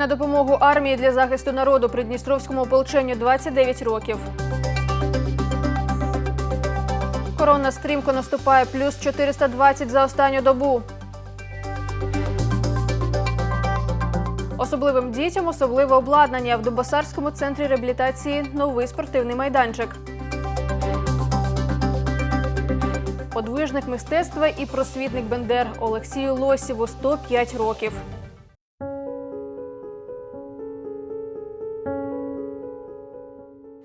На допомогу армії для захисту народу Придністровському ополченню 29 років. Корона стрімко наступає плюс 420 за останню добу. Особливим дітям особливе обладнання в Дубосарському центрі реабілітації новий спортивний майданчик. Подвижник мистецтва і просвітник Бендер Олексію Лосєву 105 років.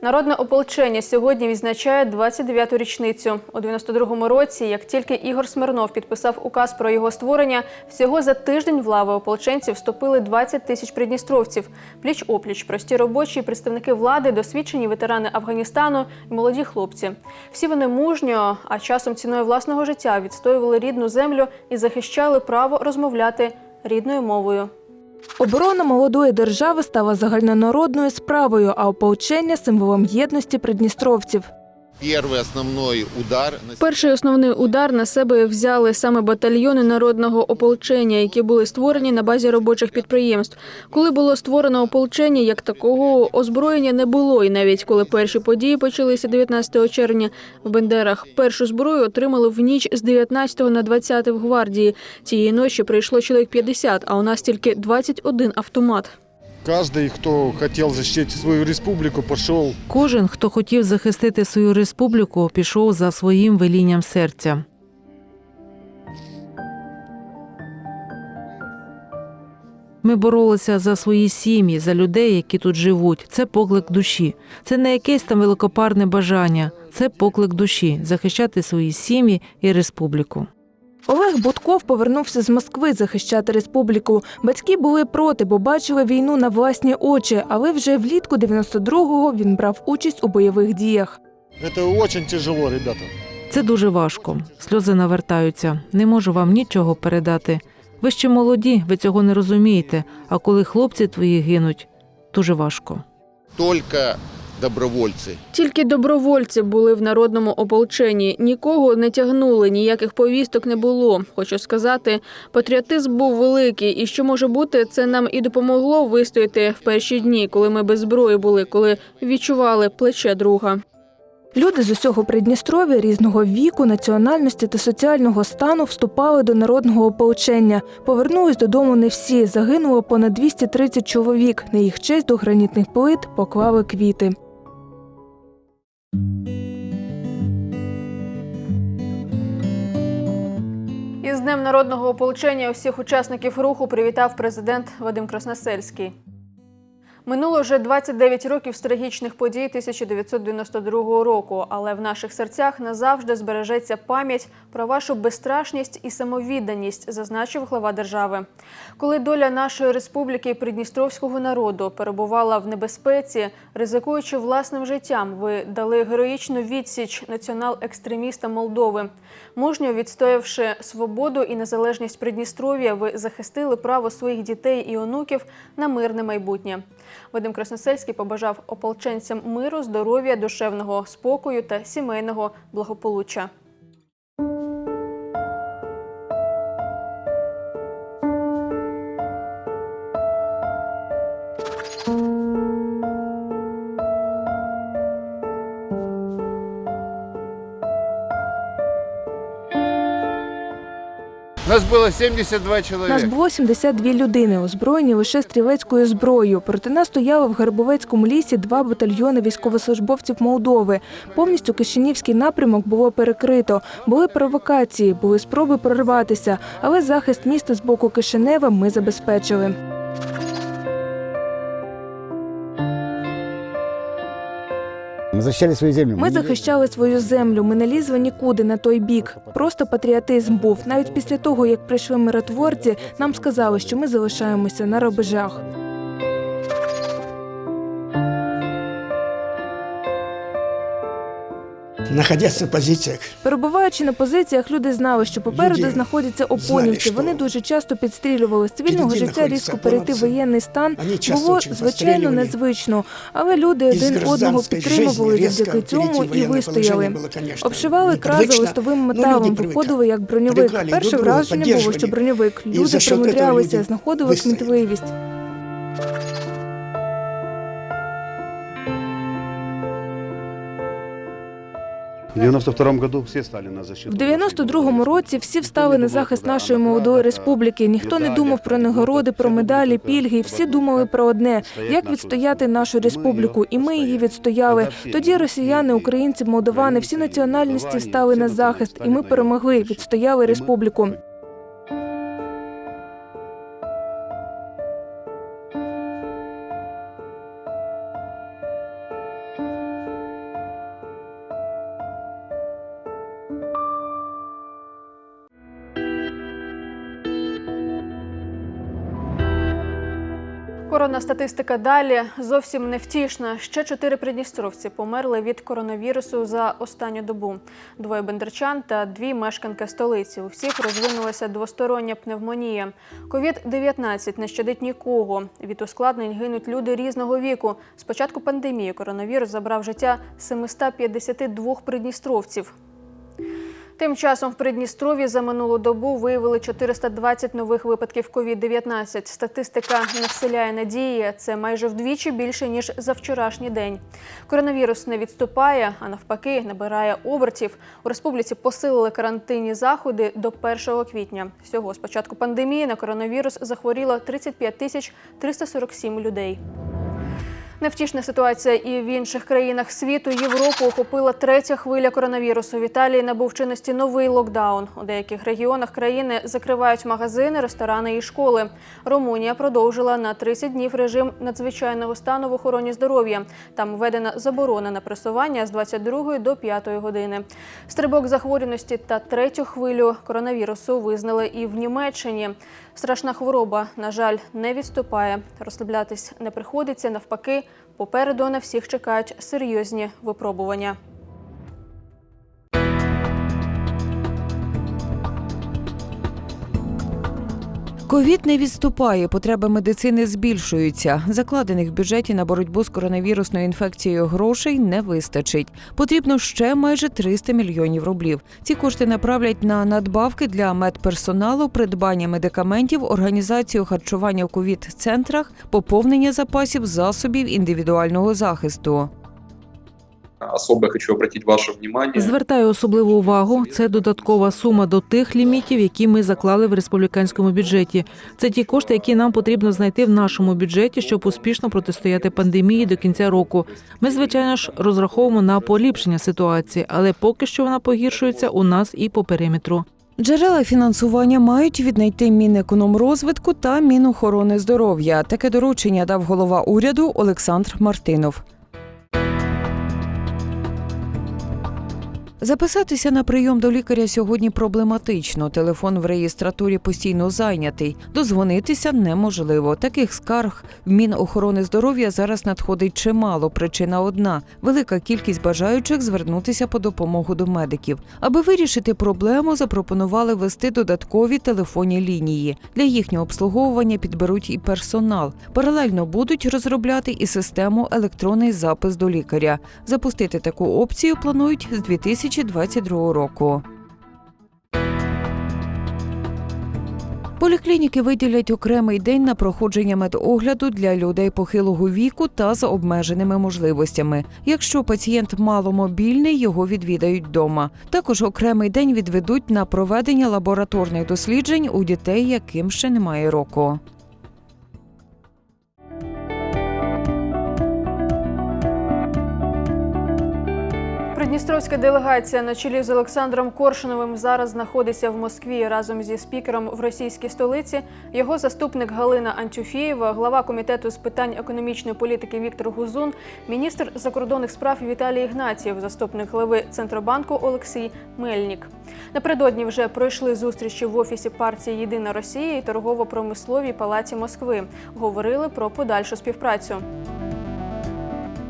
Народне ополчення сьогодні відзначає 29-ту річницю. У 92-му році, як тільки Ігор Смирнов підписав указ про його створення, всього за тиждень в лави ополченців вступили 20 тисяч придністровців. Пліч опліч, прості робочі, представники влади, досвідчені ветерани Афганістану і молоді хлопці. Всі вони мужньо, а часом ціною власного життя відстоювали рідну землю і захищали право розмовляти рідною мовою. Оборона молодої держави стала загальнонародною справою, а ополчення символом єдності придністровців. Перший основний удар на себе взяли саме батальйони народного ополчення, які були створені на базі робочих підприємств. Коли було створено ополчення, як такого озброєння не було. І навіть коли перші події почалися 19 червня в Бендерах, першу зброю отримали в ніч з 19 на 20 в гвардії. Цієї ночі прийшло чоловік 50, а у нас тільки 21 автомат. Каждый, кто хотел защитить свою республику, пошел Кожен, хто хотів захистити свою республіку, пішов за своїм велінням серця. Ми боролися за свої сім'ї, за людей, які тут живуть. Це поклик душі. Це не якесь там великопарне бажання. Це поклик душі захищати свої сім'ї і республіку. Олег Будков повернувся з Москви захищати республіку. Батьки були проти, бо бачили війну на власні очі, але вже влітку 92-го він брав участь у бойових діях. Это очень тяжело, ребята. Це дуже важко. Сльози навертаються. Не можу вам нічого передати. Ви ще молоді, ви цього не розумієте. А коли хлопці твої гинуть, дуже важко. только добровольцы. Тільки добровольці були в народному ополченні. Нікого не тягнули, ніяких повісток не було. Хочу сказати, патріотизм був великий, і що може бути, це нам і допомогло вистояти в перші дні, коли ми без зброї були, коли відчували плече друга. Люди з усього Придністров'я різного віку, національності та соціального стану вступали до народного ополчення. Повернулись додому не всі. Загинуло понад 230 чоловік. На їх честь до гранітних плит поклали квіти. Днем народного ополчення усіх учасників руху привітав президент Вадим Красносельський. Минуло вже 29 років з трагічних подій 1992 року, але в наших серцях назавжди збережеться пам'ять про вашу безстрашність і самовідданість, зазначив глава держави. Коли доля нашої республіки придністровського народу перебувала в небезпеці, ризикуючи власним життям, ви дали героїчну відсіч націонал-екстремістам Молдови. Мужньо відстоявши свободу і незалежність Придністров'я, ви захистили право своїх дітей і онуків на мирне майбутнє. Вадим Красносельський побажав ополченцям миру, здоров'я, душевного спокою та сімейного благополуччя. Нас було 72 чоловіка. Нас було 72 людини, озброєні лише стрілецькою зброєю. Проти нас стояли в Гарбовецькому лісі два батальйони військовослужбовців Молдови. Повністю Кишинівський напрямок було перекрито. Були провокації, були спроби прорватися, але захист міста з боку Кишинева ми забезпечили. Защищали свою землю. Ми захищали свою землю. Ми не лізли нікуди на той бік. Просто патріотизм був. Навіть після того, як прийшли миротворці, нам сказали, що ми залишаємося на рубежах. Находясь на позициях, Перебуваючи на позиціях, люди знали, що попереду Люди знаходяться опонівці. Вони дуже часто підстрілювали. З цивільного життя різко перейти в воєнний стан було звичайно незвично, але люди один одного підтримували завдяки цьому і вистояли. Обшивали крази листовим металом, виходили як броньовик. Перше враження було, що броньовик. Люди примудрялися, знаходили кмітливість. В 92 году все стали на защиту. В 92-му році всі встали на захист нашої молодої республіки. Ніхто не думав про нагороди, про медалі, пільги. Всі думали про одне: як відстояти нашу республіку, і ми її відстояли. Тоді росіяни, українці, молдовани, всі національності стали на захист, і ми перемогли, відстояли республіку. Коронна статистика далі зовсім невтішна. Ще чотири придністровці померли від коронавірусу за останню добу. Двоє бендерчан та дві мешканки столиці. У всіх розвинулася двостороння пневмонія. Ковід-19 не щадить нікого. Від ускладнень гинуть люди різного віку. З початку пандемії коронавірус забрав життя 752 придністровців. Тим часом в Придністров'ї за минулу добу виявили 420 нових випадків COVID-19. Статистика не вселяє надії. Це майже вдвічі більше ніж за вчорашній день. Коронавірус не відступає, а навпаки, набирає обертів. У республіці посилили карантинні заходи до 1 квітня. Всього з початку пандемії на коронавірус захворіло 35 тисяч 347 людей. Невтішна ситуація і в інших країнах світу. Європу охопила третя хвиля коронавірусу. В Італії набув чинності новий локдаун. У деяких регіонах країни закривають магазини, ресторани і школи. Румунія продовжила на 30 днів режим надзвичайного стану в охороні здоров'я. Там введена заборона на пресування з 22 до 5 години. Стрибок захворюваності та третю хвилю коронавірусу визнали і в Німеччині. Страшна хвороба, на жаль, не відступає. Розслаблятись не приходиться. Навпаки, попереду на всіх чекають серйозні випробування. Ковід не відступає, потреби медицини збільшуються. Закладених в бюджеті на боротьбу з коронавірусною інфекцією грошей не вистачить. Потрібно ще майже 300 мільйонів рублів. Ці кошти направлять на надбавки для медперсоналу, придбання медикаментів, організацію харчування в ковід-центрах, поповнення запасів засобів індивідуального захисту. Особо хочу обратить ваше внимание. Звертаю особливу увагу. Це додаткова сума до тих лімітів, які ми заклали в республіканському бюджеті. Це ті кошти, які нам потрібно знайти в нашому бюджеті, щоб успішно протистояти пандемії до кінця року. Ми, звичайно ж, розраховуємо на поліпшення ситуації, але поки що вона погіршується у нас і по периметру. Джерела фінансування мають віднайти Мінекономрозвитку та Мінохорони здоров'я. Таке доручення дав голова уряду Олександр Мартинов. Записатися на прийом до лікаря сьогодні проблематично. Телефон в реєстратурі постійно зайнятий. Дозвонитися неможливо. Таких скарг в Мінохорони здоров'я зараз надходить чимало. Причина одна велика кількість бажаючих звернутися по допомогу до медиків. Аби вирішити проблему, запропонували ввести додаткові телефонні лінії. Для їхнього обслуговування підберуть і персонал. Паралельно будуть розробляти і систему електронний запис до лікаря. Запустити таку опцію планують з 2022 року. Поліклініки виділять окремий день на проходження медогляду для людей похилого віку та з обмеженими можливостями. Якщо пацієнт маломобільний, його відвідають вдома. Також окремий день відведуть на проведення лабораторних досліджень у дітей, яким ще немає року. Придністровська делегація на чолі з Олександром Коршуновим зараз знаходиться в Москві разом зі спікером в російській столиці. Його заступник Галина Антюфієва, глава комітету з питань економічної політики Віктор Гузун, міністр закордонних справ Віталій Ігнатієв, заступник глави Центробанку Олексій Мельнік. Напередодні вже пройшли зустрічі в офісі партії Єдина Росія і торгово-промисловій палаці Москви. Говорили про подальшу співпрацю.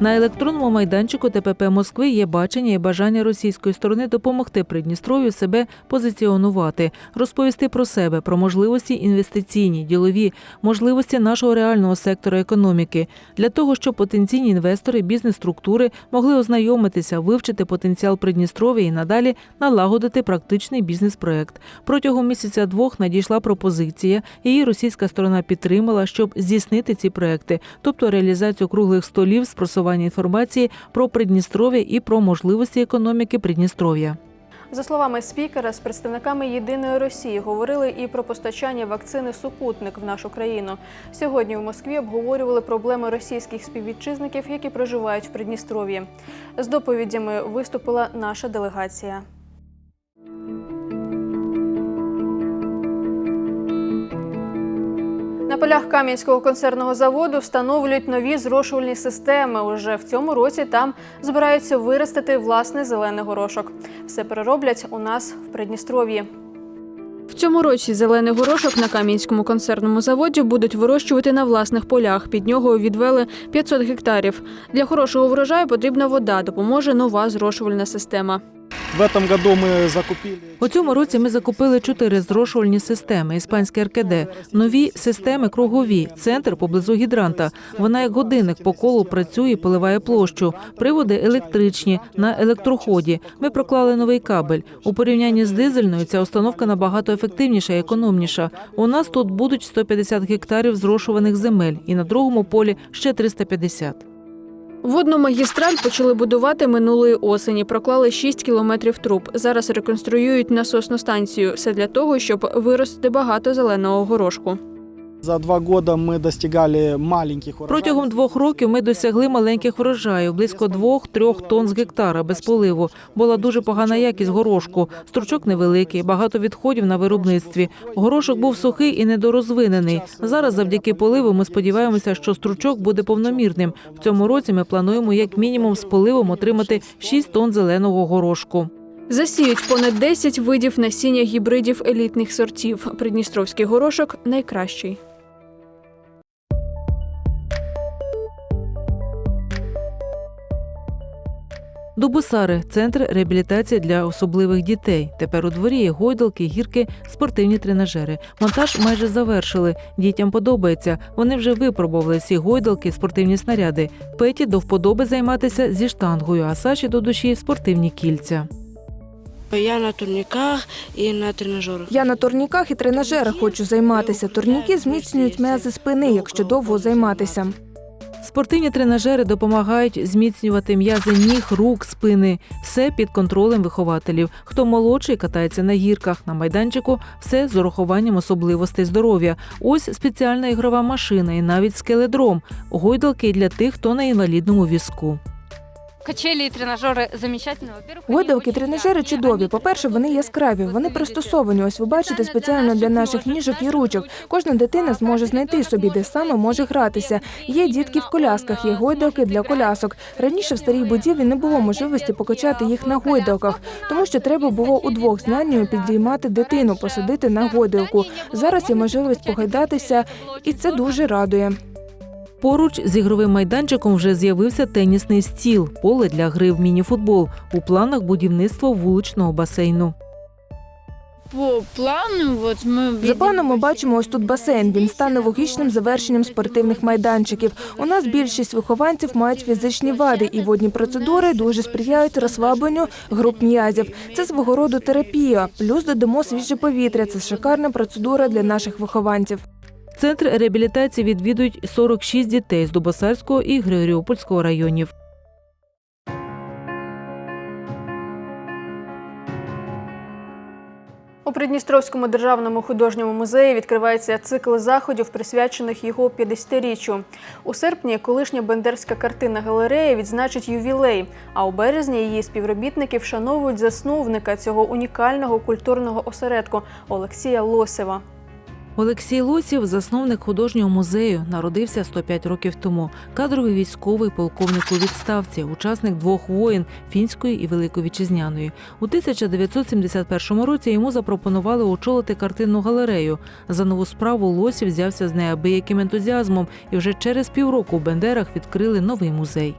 На електронному майданчику ТПП Москви є бачення і бажання російської сторони допомогти Придністров'ю себе позиціонувати, розповісти про себе, про можливості інвестиційні, ділові, можливості нашого реального сектора економіки для того, щоб потенційні інвестори, бізнес-структури могли ознайомитися, вивчити потенціал Придністров'я і надалі налагодити практичний бізнес-проект. Протягом місяця двох надійшла пропозиція. Її російська сторона підтримала, щоб здійснити ці проекти, тобто реалізацію круглих столів з просування інформації про Придністров'я і про можливості економіки Придністров'я. За словами спікера, з представниками єдиної Росії говорили і про постачання вакцини Супутник в нашу країну. Сьогодні в Москві обговорювали проблеми російських співвітчизників, які проживають в Придністров'ї. З доповідями виступила наша делегація. Полях Кам'янського концерного заводу встановлюють нові зрошувальні системи. Уже в цьому році там збираються виростити власний зелений горошок. Все перероблять у нас в Придністров'ї. В цьому році зелений горошок на Кам'янському концерному заводі будуть вирощувати на власних полях. Під нього відвели 500 гектарів. Для хорошого врожаю потрібна вода, допоможе нова зрошувальна система. В этом году мы закупили... У цьому році ми закупили чотири зрошувальні системи іспанське РКД. Нові системи кругові, центр поблизу гідранта. Вона як годинник по колу працює поливає площу. Приводи електричні на електроході. Ми проклали новий кабель. У порівнянні з дизельною ця установка набагато ефективніша і економніша. У нас тут будуть 150 гектарів зрошуваних земель, і на другому полі ще 350. Водну магістраль почали будувати минулої осені. Проклали 6 кілометрів труб. Зараз реконструюють насосну станцію. Все для того, щоб виростити багато зеленого горошку. За два года мы достигали маленьких урожаев. Протягом двох років ми досягли маленьких врожаїв, близько двох-трьох тонн з гектара без поливу. Була дуже погана якість горошку, стручок невеликий, багато відходів на виробництві. Горошок був сухий і недорозвинений. Зараз, завдяки поливу, ми сподіваємося, що стручок буде повномірним. В цьому році ми плануємо як мінімум з поливом отримати 6 тонн зеленого горошку. Засіють понад 10 видів насіння гібридів елітних сортів. Придністровський горошок найкращий. Дубосари центр реабілітації для особливих дітей. Тепер у дворі є гойдалки, гірки, спортивні тренажери. Монтаж майже завершили. Дітям подобається. Вони вже випробували всі гойдалки, спортивні снаряди. Петі до вподоби займатися зі штангою, а Саші до душі спортивні кільця. Я на турніках і на тренажерах. Я на турніках і тренажерах хочу займатися. Турніки зміцнюють м'язи спини, якщо довго займатися. Спортивні тренажери допомагають зміцнювати м'язи ніг, рук, спини. Все під контролем вихователів. Хто молодший катається на гірках, на майданчику, все з урахуванням особливостей здоров'я. Ось спеціальна ігрова машина і навіть скеледром. Гойдалки для тих, хто на інвалідному візку. Качелі і тренажери замечательно. Вони тренажери чудові. По-перше, вони яскраві, вони пристосовані. Ось ви бачите спеціально для наших ніжок і ручок. Кожна дитина зможе знайти собі, де саме може гратися. Є дітки в колясках, є гойдалки для колясок. Раніше в старій будівлі не було можливості покачати їх на гойдалках, тому що треба було удвох з нянею підіймати дитину, посадити на гойдалку. Зараз є можливість погайдатися, і це дуже радує. Поруч з ігровим майданчиком вже з'явився тенісний стіл, поле для гри в мініфутбол. У планах будівництво вуличного басейну. По плану, от ми За планом ми бачимо ось тут басейн. Він стане логічним завершенням спортивних майданчиків. У нас більшість вихованців мають фізичні вади, і водні процедури дуже сприяють розслабленню груп м'язів. Це свого роду терапія. Плюс додамо свіже повітря. Це шикарна процедура для наших вихованців. Центр реабілітації відвідують 46 дітей з Дубосарського і Григоріопольського районів. У Придністровському державному художньому музеї відкривається цикл заходів, присвячених його 50-річчю. У серпні колишня бендерська картинна галерея відзначить ювілей, а у березні її співробітники вшановують засновника цього унікального культурного осередку Олексія Лосева. Олексій Лосів, засновник художнього музею, народився 105 років тому. Кадровий військовий полковник у відставці, учасник двох воєн фінської і великої вітчизняної. У 1971 році йому запропонували очолити картинну галерею. За нову справу Лосів взявся з неабияким ентузіазмом, і вже через півроку у Бендерах відкрили новий музей.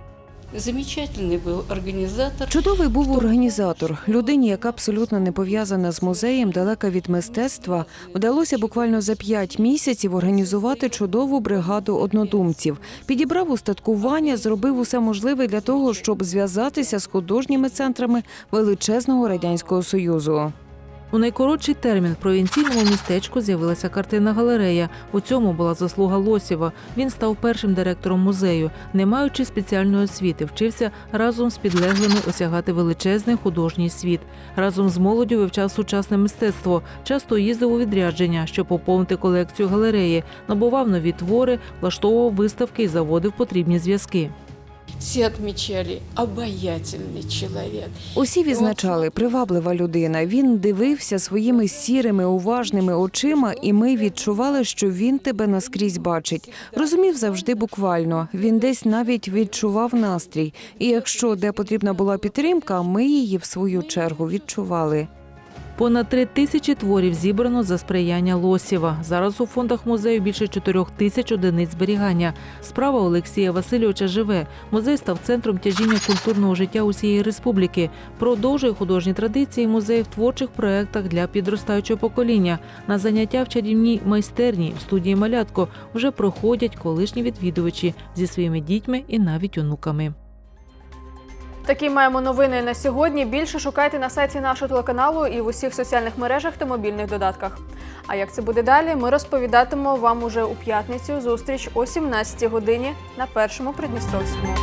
Замечательный был организатор. Чудовий був організатор. Людині, яка абсолютно не пов'язана з музеєм, далека від мистецтва, вдалося буквально за п'ять місяців організувати чудову бригаду однодумців. Підібрав устаткування, зробив усе можливе для того, щоб зв'язатися з художніми центрами величезного радянського союзу. У найкоротший термін в провінційному містечку з'явилася картина галерея. У цьому була заслуга Лосєва. Він став першим директором музею, не маючи спеціальної освіти, вчився разом з підлеглими осягати величезний художній світ. Разом з молоддю вивчав сучасне мистецтво, часто їздив у відрядження, щоб поповнити колекцію галереї, набував нові твори, влаштовував виставки і заводив потрібні зв'язки. Все отмечали обаятельный человек. Усі відзначали приваблива людина. Він дивився своїми сірими, уважними очима, і ми відчували, що він тебе наскрізь бачить. Розумів завжди буквально. Він десь навіть відчував настрій. І якщо де потрібна була підтримка, ми її в свою чергу відчували. Понад три тисячі творів зібрано за сприяння Лосєва. Зараз у фондах музею більше чотирьох тисяч одиниць зберігання. Справа Олексія Васильовича живе. Музей став центром тяжіння культурного життя усієї республіки. Продовжує художні традиції музей в творчих проєктах для підростаючого покоління. На заняття в чарівній майстерні в студії Малятко вже проходять колишні відвідувачі зі своїми дітьми і навіть онуками. Такі маємо новини на сьогодні. Більше шукайте на сайті нашого телеканалу і в усіх соціальних мережах та мобільних додатках. А як це буде далі, ми розповідатимемо вам уже у п'ятницю. Зустріч о 17 годині на першому Придністровському.